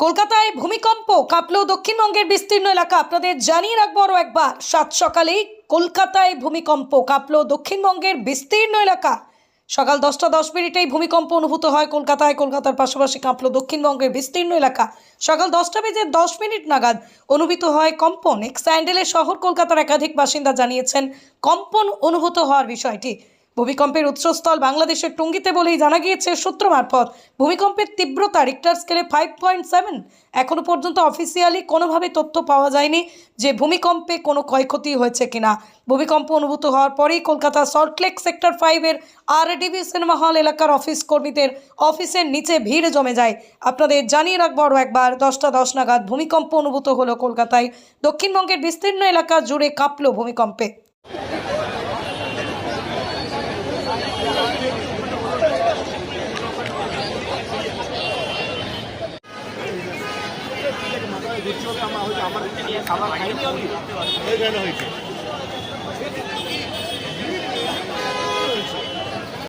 কলকাতায় ভূমিকম্প কাঁপলো দক্ষিণবঙ্গের বিস্তীর্ণ এলাকা। আপনাদের জানিয়ে রাখব আরও একবার। সাত সকালেই কলকাতায় ভূমিকম্প কাঁপলো দক্ষিণবঙ্গের বিস্তীর্ণ এলাকা। সকাল দশটা দশ মিনিটেই ভূমিকম্প অনুভূত হয় কলকাতায়। কলকাতার পাশাপাশি কাঁপলো দক্ষিণবঙ্গের বিস্তীর্ণ এলাকা। সকাল দশটা বেজে দশ মিনিট নাগাদ অনুভূত হয় কম্পন। এক স্যান্ডেলের শহর কলকাতার একাধিক বাসিন্দা জানিয়েছেন, কম্পন অনুভূত হওয়ার বিষয়টি। ভূমিকম্পের উৎসস্থল বাংলাদেশের টুঙ্গিতে বলেই জানা গিয়েছে সূত্র মারফত। ভূমিকম্পের তীব্রতা রিক্টার স্কেলে ফাইভ পয়েন্ট সেভেন এখনও পর্যন্ত অফিসিয়ালি কোনোভাবে তথ্য পাওয়া যায়নি যে ভূমিকম্পে কোনো ক্ষয়ক্ষতি হয়েছে কিনা। ভূমিকম্প অনুভূত হওয়ার পরেই কলকাতা সল্টলেক সেক্টর ফাইভের আরডিবি সিনেমা হল এলাকার অফিস কর্মীদের অফিসের নিচে ভিড় জমে যায়। আপনাদের জানিয়ে রাখব আরও একবার, দশটা দশ নাগাদ ভূমিকম্প অনুভূত হলো কলকাতায়। দক্ষিণবঙ্গের বিস্তীর্ণ এলাকা জুড়ে কাঁপল ভূমিকম্পে। এইখানে হয়েছে।